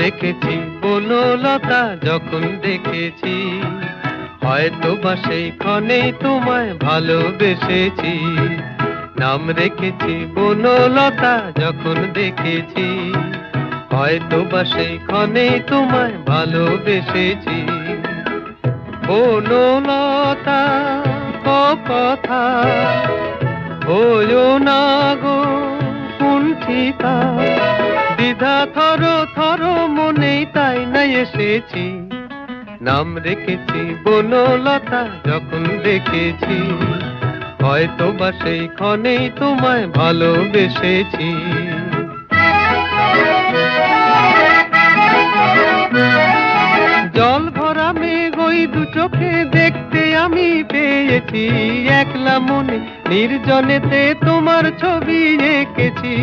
রেখেছি বনলতা যখন দেখেছি, হয়তো বা সেই ক্ষণে তোমায় ভালোবেসেছি। নাম রেখেছি বনলতা যখন দেখেছি, হয়তো বা সেই ক্ষণে তোমায় ভালোবেসেছি। বনলতা কথা হইও না গো কুণ্ঠিতা দ্বিধা থর থর, মনেই তাই না এসেছি। নাম রেখেছি বনলতা, যখন দেখেছি হয়তো বা সেই ক্ষণেই তোমায় ভালোবেসেছি। জল ভরা মেঘ ওই দু চোখে দেখতে আমি পেয়েছি। একলা মনে নির্জনেতে তোমার ছবি এঁকেছি।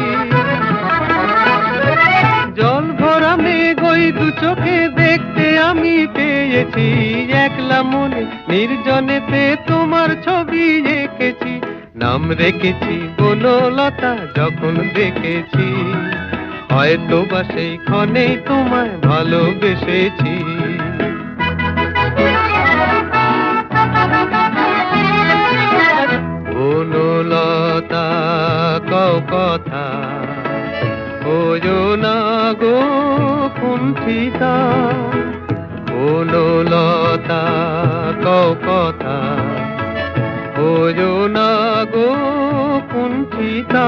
মেঘ ওই দু চোখে দেখতে আমি পেয়েছি। একলা মনে নির্জনেতে তোমার ছবি এঁকেছি। নাম রেখেছি বনলতা যখন দেখেছি। হয়তো বা সেই ক্ষণেই তোমায় ভালোবেসেছি। বনলতা কথা ওজো না গো কুণ্ঠিতা বনলতা কও কথা না গো কুণ্ঠিতা,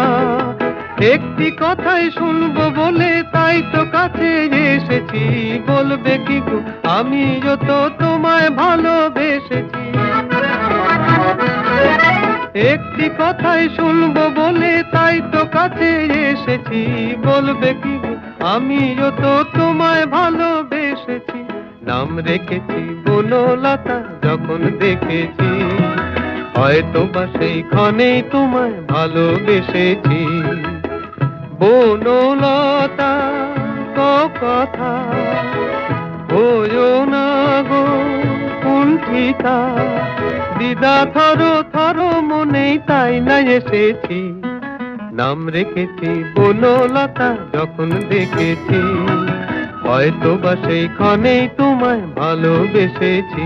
একটি কথাই শুনব বলে তাই তো কাছে এসেছি। বলবে কি গো, আমিও তো তোমায় ভালোবেসেছি। একটি কথাই শুনব বলে তাই তো কাছে এসেছি। বলবে কি আমিও তো তোমায় ভালোবেসেছি, নাম রেখেছি বনলতা যখন দেখেছি। হয়তো বা সেই ক্ষণেই তোমায় ভালোবেসেছি। বনলতা কথা হইও না গো, কুণ্ঠিতা, দিদা থর থর মনেই তাই না এসেছি। নাম রেখেছি বনলতা যখন দেখেছি হয়তো বা সেই ক্ষণেই তোমায় ভালোবেসেছি।